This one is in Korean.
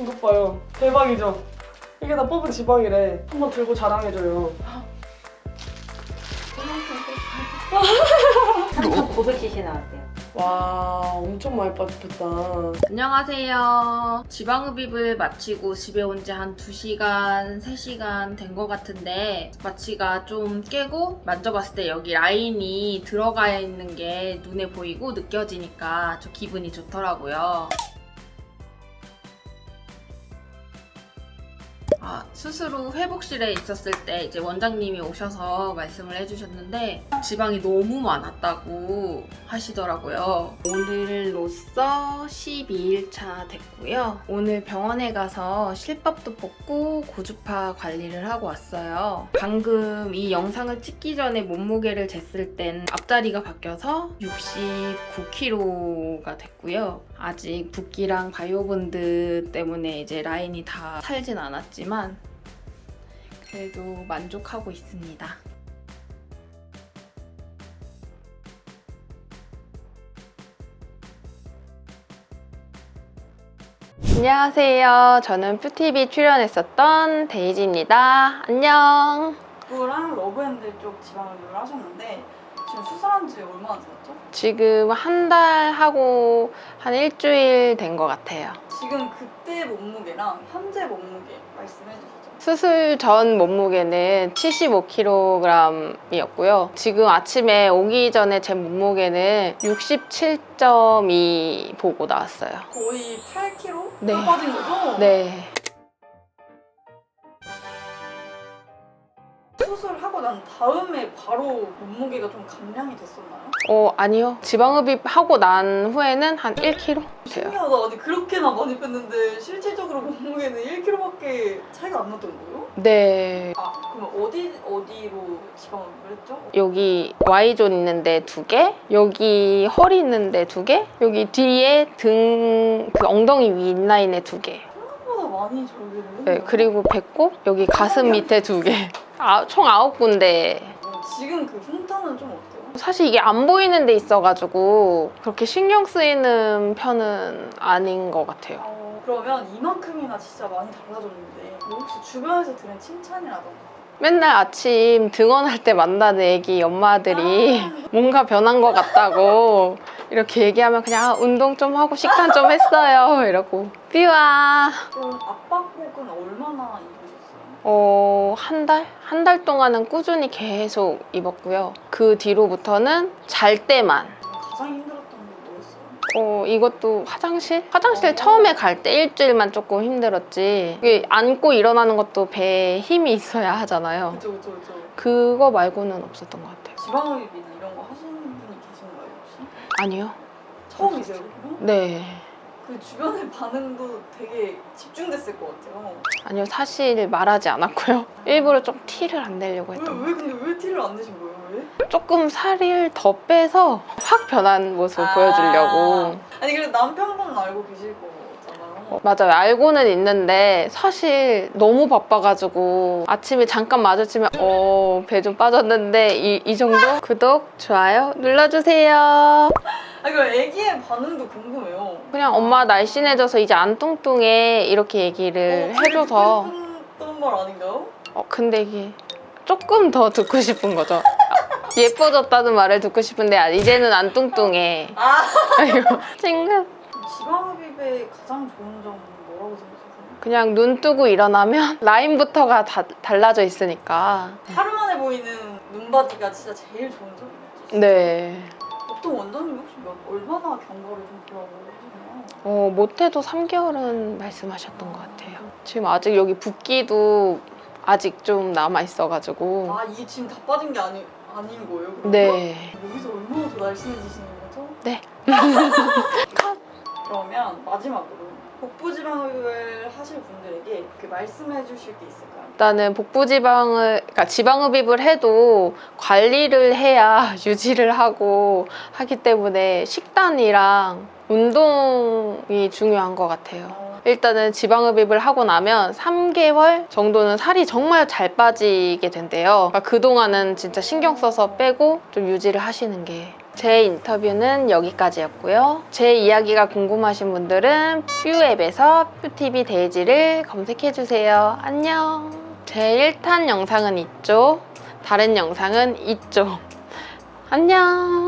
이것 봐요. 대박이죠? 이게 다 뽑은 지방이래. 한번 들고 자랑해줘요. 한참 900cc 나왔대요. 와, 엄청 많이 빠졌겠다. 안녕하세요. 지방흡입을 마치고 집에 온 지 한 2시간, 3시간 된 것 같은데 마취가 좀 깨고 만져봤을 때 여기 라인이 들어가 있는 게 눈에 보이고 느껴지니까 좀 기분이 좋더라고요. 아, 후 회복실에 있었을 때 이제 원장님이 오셔서 말씀을 해주셨는데 지방이 너무 많았다고 하시더라고요. 오늘로써 12일차 됐고요. 오늘 병원에 가서 실밥도 뽑고 고주파 관리를 하고 왔어요. 방금 이 영상을 찍기 전에 몸무게를 쟀을 땐 앞자리가 바뀌어서 69kg가 됐고요. 아직 붓기랑 바이오본드 때문에 이제 라인이 다 살진 않았지만 그래도 만족하고 있습니다. 안녕하세요. 저는 뷰티비 출연했었던 데이지입니다. 안녕. 북부랑 러브핸드 쪽 지방흡입을 하셨는데 지금 수술한 지 얼마나 지났죠? 지금 한 달 하고 한 일주일 된 것 같아요. 지금 그때 몸무게랑 현재 몸무게 말씀해 주시죠. 수술 전 몸무게는 75kg이었고요. 지금 아침에 오기 전에 제 몸무게는 67.2 보고 나왔어요. 거의 8kg 네. 빠진 거죠? 네. 난 다음에 바로 몸무게가 좀 감량이 됐었나요? 어, 아니요. 지방흡입 하고 난 후에는 한 1kg 돼요. 신기하다. 아니 그렇게나 많이 뺐는데 실질적으로 몸무게는 1kg밖에 차이가 안 났던 거예요? 네. 아 그럼 어디 어디로 지방흡입을 했죠? 여기 Y존 있는데 두 개, 여기 허리 있는데 두 개, 여기 뒤에 등, 그 엉덩이 위 인라인에 두 개. 생각보다 많이 절개를 했네요. 네, 그리고 배꼽, 여기 가슴 밑에 두 개. 아, 총 아홉 군데. 어, 지금 그 흉터는 좀 어때요? 사실 이게 안 보이는 데 있어가지고 그렇게 신경 쓰이는 편은 아닌 것 같아요. 어, 그러면 이만큼이나 진짜 많이 달라졌는데 뭐 혹시 주변에서 들은 칭찬이라던가 맨날 아침 등원할 때 만나는 애기 엄마들이 아, 뭔가 변한 것 같다고 이렇게 얘기하면 그냥 아, 운동 좀 하고 식단 좀 했어요 이러고 삐와 그럼 압박복은 얼마나 입으셨어요? 어, 한 달? 한 달 동안은 꾸준히 계속 입었고요. 그 뒤로부터는 잘 때만 가장 힘들었던 게 뭐였어요? 어, 이것도 화장실? 화장실 어. 처음에 갈 때 일주일만 조금 힘들었지. 이게 앉고 일어나는 것도 배에 힘이 있어야 하잖아요. 그쵸 그쵸 그쵸 그거 말고는 없었던 것 같아요. 지방흡입이나 이런 거 하시는 분이 계신가요 혹시? 아니요. 처음이세요? 네. 그 주변의 반응도 되게 집중됐을 것 같아요 아니요. 사실 말하지 않았고요. 일부러 좀 티를 안 내려고 왜, 했던 것왜 근데 왜 티를 안 내신 거예요? 왜? 조금 살을 더 빼서 확 변한 모습 아. 보여주려고. 아니 그래도 남편분은 알고 계실 거잖아요 어, 맞아요. 알고는 있는데 사실 너무 바빠가지고 아침에 잠깐 마주치면 어, 배 좀 빠졌는데 이, 이 정도? 구독, 좋아요 눌러주세요. 아니 그 애기의 반응도 궁금해요 그냥 엄마 날씬해져서 이제 안 뚱뚱해 이렇게 얘기를 어, 해줘서 싶었던 말 아닌가요? 어, 근데 이게 조금 더 듣고 싶은 거죠. 예뻐졌다는 말을 듣고 싶은데 아, 이제는 안 뚱뚱해. 아 찡긋. 지방흡입의 가장 좋은 점은 뭐라고 생각하세요? 그냥 눈 뜨고 일어나면 라인부터가 다 달라져 있으니까. 하루 만에 보이는 눈바디가 진짜 제일 좋은 점이겠죠? 네. 보통 원장님 혹시 몇, 얼마나 경과를 좀 보라고 하시나요? 어, 못해도 3개월은 말씀하셨던 것 같아요. 지금 아직 여기 붓기도 아직 좀 남아 있어가지고. 아 이게 지금 다 빠진 게 아니, 아닌 거예요? 그러면? 네. 여기서 얼마나 더 날씬해지시는 거죠? 네. 그러면 마지막으로 복부 지방흡입을 하실 분들에게 그 말씀해 주실 게 있을까요? 일단은 복부 지방을, 그러니까 지방 흡입을 해도 관리를 해야 유지를 하고 하기 때문에 식단이랑 운동이 중요한 것 같아요. 어, 일단은 지방흡입을 하고 나면 3개월 정도는 살이 정말 잘 빠지게 된대요. 그러니까 그동안은 진짜 신경 써서 빼고 좀 유지를 하시는 게 제 인터뷰는 여기까지였고요. 제 이야기가 궁금하신 분들은 뷰 앱에서 뷰티비 데이지를 검색해주세요. 안녕. 제 1탄 영상은 이쪽, 다른 영상은 이쪽. 안녕.